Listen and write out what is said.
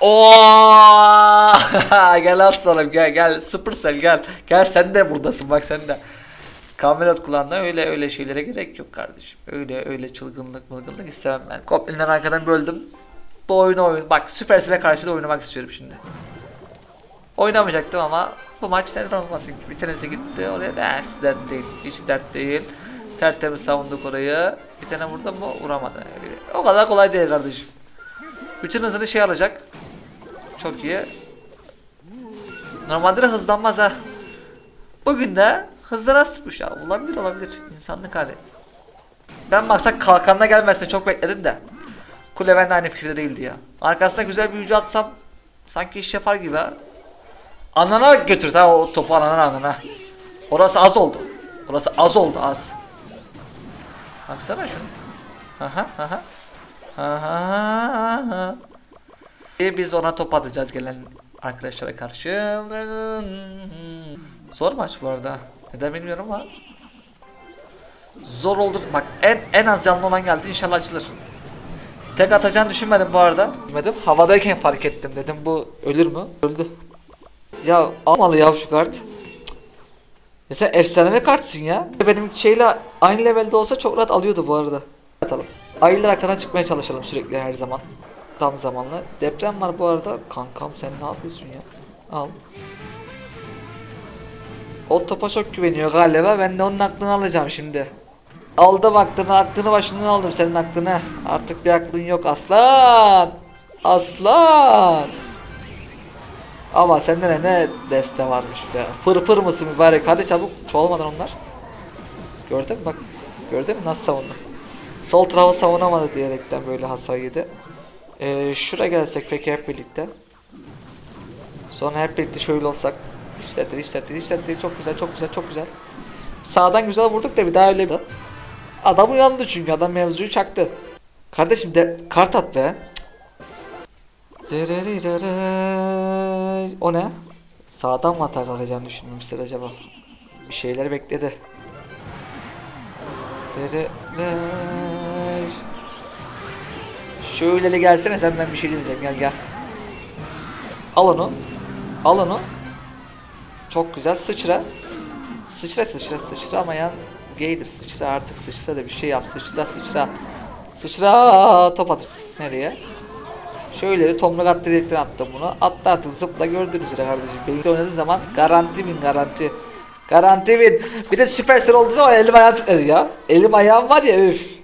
Oo! gel aslanım gel gel Supercell gel. Gel sen de buradasın bak sen de. Kamelot kulağında öyle öyle şeylere gerek yok kardeşim. Öyle öyle çılgınlık mılgınlık istemem ben. Goblin'den arkadan böldüm. Bu oyunu oyun. Bak Supercell'e karşı da oynamak istiyorum şimdi. Oynamayacaktım ama bu maç neden olmasın ki? Bir tanesi gitti oraya. Ne hiç dert değil. Hiç dert değil. Tertemiz savunduk orayı. Bir tane vurdu mu vuramadı. O kadar kolay değil kardeşim. Bütün hızını şey alacak. Çok iyi. Normalde de hızlanmaz ha. Bugün de hızlı nasıl tutmuş ya? Olabilir olabilir. İnsanlık hali. Ben maksat kalkanına gelmesine çok bekledim de. Kule ben aynı fikirde değildi ya. Arkasına güzel bir hücum atsam sanki iş yapar gibi ha. Anana götür ha o topu anana anana. Orası az oldu. Orası az oldu az. Baksana şunu. Aha aha. Aha aha. E, Biz ona top atacağız gelen arkadaşlara karşı. Zor maç bu arada. Neden bilmiyorum ama. Zor oldu. Bak en en az canlı olan geldi. İnşallah açılır. Tek atacağını düşünmedim bu arada. Düşünmedim. Havadayken fark ettim. Dedim bu ölür mü? Öldü. Ya almalı ya şu kart. Cık. Ya sen efsane kartsın ya. Benim şeyle aynı levelde olsa çok rahat alıyordu bu arada. Atalım. Aylar arkadan çıkmaya çalışalım sürekli her zaman. Tam zamanlı. Deprem var bu arada. Kankam sen ne yapıyorsun ya? Al. O topa çok güveniyor galiba. Ben de onun aklını alacağım şimdi. Aldım aklını, aklını başından aldım senin aklını. Artık bir aklın yok aslan. Aslan. Ama sende ne, deste varmış be. Fır fır mısın mübarek? Hadi çabuk çoğalmadan onlar. Gördün mü bak. Gördün mü nasıl savundu? Sol tarafı savunamadı diyerekten böyle hasar yedi. Ee, şuraya gelsek peki hep birlikte. Sonra hep birlikte şöyle olsak. Değil, işte değil. Çok güzel, çok güzel, çok güzel. Sağdan güzel vurduk da bir daha öyle bir. Adam uyandı çünkü adam mevzuyu çaktı. Kardeşim de kart at be. O ne? Sağdan mı atar atacağını düşünmemişler acaba? Bir şeyler bekledi. Şöyle gelsene sen ben bir şey diyeceğim gel gel. Al onu. Al onu. Çok güzel sıçra. Sıçra sıçra sıçra ama yan gaydir sıçra artık sıçra da bir şey yap sıçra sıçra. Sıçra top at. Nereye? Şöyle tomruk attı direkten attım bunu. Attı attı zıpla gördüğünüz üzere kardeşim. Benim oynadığı zaman garanti bin garanti. Garanti bin. Bir de süpersel olduğu zaman elim ayağım titredi ya. Elim ayağım var ya üf.